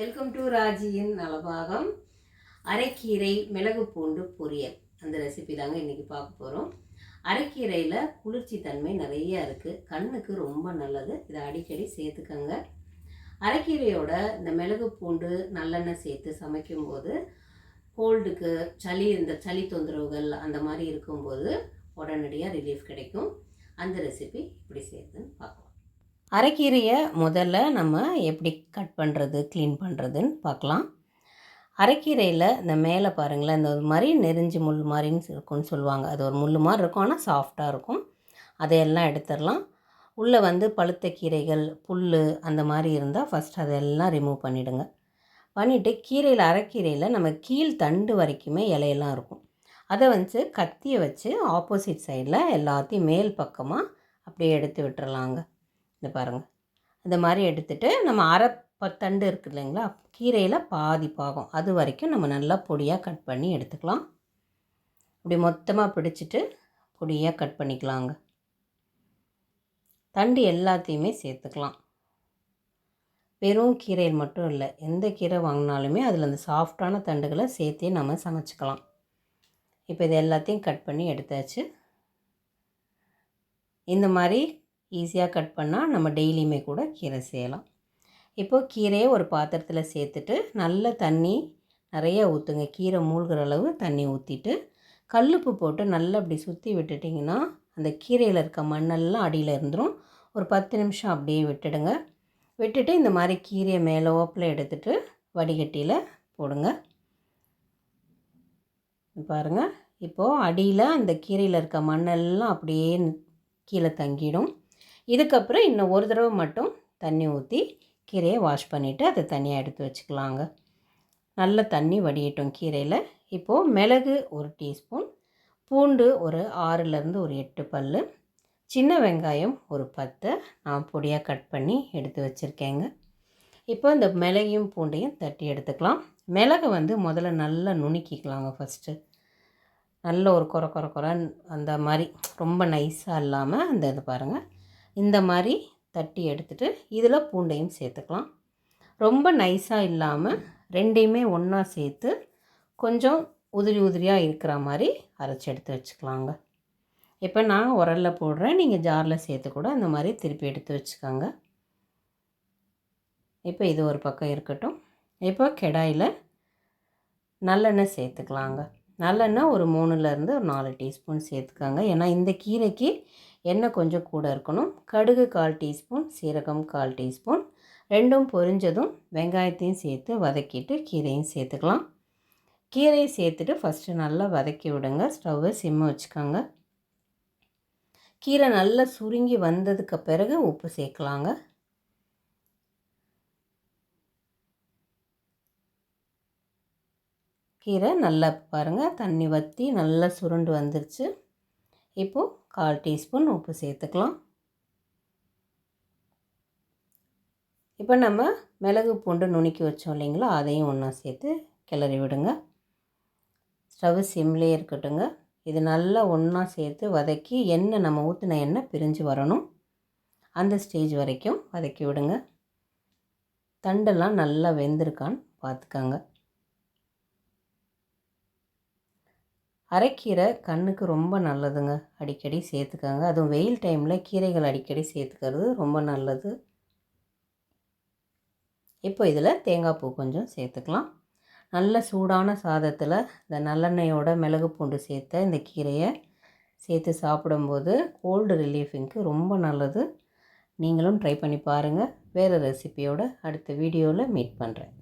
Welcome to ராஜியின் Nalabagam. அரைக்கீரை மிளகு பூண்டு பொரியல். அந்த ரெசிபி தாங்க இன்றைக்கி பார்க்க போகிறோம் அரைக்கீரையில் குளிர்ச்சி தன்மை நிறைய இருக்குது கண்ணுக்கு ரொம்ப நல்லது. இதை அடிக்கடி சேர்த்துக்கோங்க. அரைக்கீரையோட இந்த மிளகு பூண்டு நல்லெண்ணெய் சேர்த்து சமைக்கும்போது கோல்டுக்கு சளி இந்த சளி தொந்தரவுகள் அந்த மாதிரி இருக்கும்போது உடனடியாக ரிலீஃப் கிடைக்கும். அந்த ரெசிபி இப்படி சேர்த்துன்னு பார்க்கலாம். அரைக்கீரையை முதல்ல நம்ம எப்படி கட் பண்ணுறது க்ளீன் பண்ணுறதுன்னு பார்க்கலாம். அரைக்கீரையில் இந்த மேலே பாருங்களேன் இந்த ஒரு மாதிரி நெறிஞ்சு முள் மாதிரின்னு இருக்கும்னு சொல்லுவாங்க. அது ஒரு முள் மாதிரி இருக்கும் ஆனால் சாஃப்டாக இருக்கும். அதையெல்லாம் எடுத்துடலாம். உள்ளே வந்து பழுத்த கீரைகள் புல் அந்த மாதிரி இருந்தால் ஃபஸ்ட் அதெல்லாம் ரிமூவ் பண்ணிவிடுங்க பண்ணிவிட்டு கீரையில் அரைக்கீரையில் நம்ம கீழ் தண்டு வரைக்குமே இலையெல்லாம் இருக்கும். அதை வந்து கத்தியை வச்சு ஆப்போசிட் சைடில் எல்லாத்தையும் மேல் பக்கமாக அப்படியே எடுத்து விட்டுறலாங்க. இந்த பாருங்கள் இந்த மாதிரி எடுத்துகிட்டு நம்ம அரை தண்டு இருக்குது இல்லைங்களா? கீரையில் பாதி பாகம். அது வரைக்கும் நம்ம நல்லா பொடியாக கட் பண்ணி எடுத்துக்கலாம். இப்படி மொத்தமாக பிடிச்சிட்டு பொடியாக கட் பண்ணிக்கலாங்க. தண்டு எல்லாத்தையுமே சேர்த்துக்கலாம். வெறும் கீரையில் மட்டும் இல்லை எந்த கீரை வாங்கினாலுமே அதில் அந்த சாஃப்டான தண்டுகளை சேர்த்தே நம்ம சமைச்சிக்கலாம். இப்போ இது எல்லாத்தையும் கட் பண்ணி எடுத்தாச்சு. இந்த மாதிரி ஈஸியாக கட் பண்ணால் நம்ம டெய்லியுமே கூட கீரை செய்யலாம். இப்போது கீரையை ஒரு பாத்திரத்தில் சேர்த்துட்டு நல்ல தண்ணி நிறைய ஊற்றுங்க கீரை மூழ்கிற அளவு தண்ணி ஊற்றிட்டு கல்லுப்பு போட்டு நல்லா அப்படி சுற்றி விட்டுட்டிங்கன்னா அந்த கீரையில் இருக்க மண்ணெல்லாம் அடியில் இருந்துடும் ஒரு பத்து நிமிஷம் அப்படியே விட்டுடுங்க. விட்டுட்டு இந்த மாதிரி கீரையை மேலே ஓப்பில் எடுத்துகிட்டு வடிகட்டியில் போடுங்க. பாருங்கள் இப்போது அடியில் அந்த கீரையில் இருக்க மண்ணெல்லாம் அப்படியே கீழே தங்கிடும். இதுக்கப்புறம் இன்னும் ஒரு தடவை மட்டும் தண்ணி ஊற்றி கீரையை வாஷ் பண்ணிவிட்டு அதை தனியாக எடுத்து வச்சுக்கலாங்க. நல்ல தண்ணி வடியட்டும் கீரையில். இப்போது மிளகு ஒரு டீஸ்பூன் பூண்டு ஒரு ஆறுலேருந்து ஒரு எட்டு பல் சின்ன வெங்காயம் ஒரு பத்து. நான் பொடியாக கட் பண்ணி எடுத்து வச்சுருக்கேங்க. இப்போ இந்த மிளகையும் பூண்டையும் தட்டி எடுத்துக்கலாம். மிளகை வந்து முதல்ல நல்லா நுணுக்கிக்கலாங்க ஃபஸ்ட்டு நல்ல ஒரு குறை குறை குறை அந்த மாதிரி ரொம்ப நைஸாக இல்லாமல் அந்த இது பாருங்கள் இந்த மாதிரி தட்டி எடுத்துகிட்டு இதில் பூண்டையும் சேர்த்துக்கலாம். ரொம்ப நைஸாக இல்லாமல் ரெண்டையுமே ஒன்றா சேர்த்து கொஞ்சம் உதிரி உதிரியாக இருக்கிற மாதிரி அரைச்சி எடுத்து வச்சுக்கலாங்க. இப்போ நான் உரலில் போடுறேன். நீங்கள் ஜாரில் சேர்த்து கூட அந்த மாதிரி திருப்பி எடுத்து வச்சுக்கோங்க. இப்போ இது ஒரு பக்கம் இருக்கட்டும். இப்போ கெடாயில் நல்லெண்ணெய் சேர்த்துக்கலாங்க. நல்லெண்ணெய் ஒரு மூணுலேருந்து ஒரு நாலு டீஸ்பூன் சேர்த்துக்கோங்க. ஏன்னா இந்த கீரைக்கு எண்ணெய் கொஞ்சம் கூட இருக்கணும். கடுகு கால் டீஸ்பூன் சீரகம் கால் டீஸ்பூன். ரெண்டும் பொரிஞ்சதும் வெங்காயத்தையும் சேர்த்து வதக்கிட்டு கீரையும் சேர்த்துக்கலாம். கீரையை சேர்த்துட்டு ஃபஸ்ட்டு நல்லா வதக்கி விடுங்க. ஸ்டவ்வை சிம்ம வச்சுக்கோங்க. கீரை நல்லா சுருங்கி வந்ததுக்கு பிறகு உப்பு சேர்க்கலாங்க. கீரை நல்லா பாருங்கள் தண்ணி வற்றி நல்லா சுருண்டு வந்துருச்சு. இப்போது கால் டீஸ்பூன் உப்பு சேர்த்துக்கலாம். இப்போ நம்ம மிளகு பூண்டு நுணுக்கி வச்சோம் இல்லைங்களா? அதையும் ஒன்றா சேர்த்து கிளறி விடுங்க. ஸ்டவ் சிம்லேயே இருக்கட்டுங்க. இது நல்லா ஒன்றா சேர்த்து வதக்கி எண்ணெய் நம்ம ஊற்றின எண்ணெய் பிரிஞ்சு வரணும். அந்த ஸ்டேஜ் வரைக்கும் வதக்கி விடுங்க. தண்டெல்லாம் நல்லா வெந்திருக்கான்னு பார்த்துக்கோங்க. அரைக்கீரை கண்ணுக்கு ரொம்ப நல்லதுங்க. அடிக்கடி சேர்த்துக்கோங்க. அதுவும் வெயில் டைமில் கீரைகள் அடிக்கடி சேர்த்துக்கிறது ரொம்ப நல்லது. இப்போ இதில் தேங்காய் பூ கொஞ்சம் சேர்த்துக்கலாம். நல்ல சூடான சாதத்தில் இந்த நல்லெண்ணெயோட மிளகு பூண்டு சேர்த்த இந்த கீரையை சேர்த்து சாப்பிடும்போது கோல்டு ரிலீஃபிங்க்கு ரொம்ப நல்லது. நீங்களும் ட்ரை பண்ணி பாருங்கள் வேறு ரெசிபியோட அடுத்த வீடியோவில் மீட் பண்ணுறேன்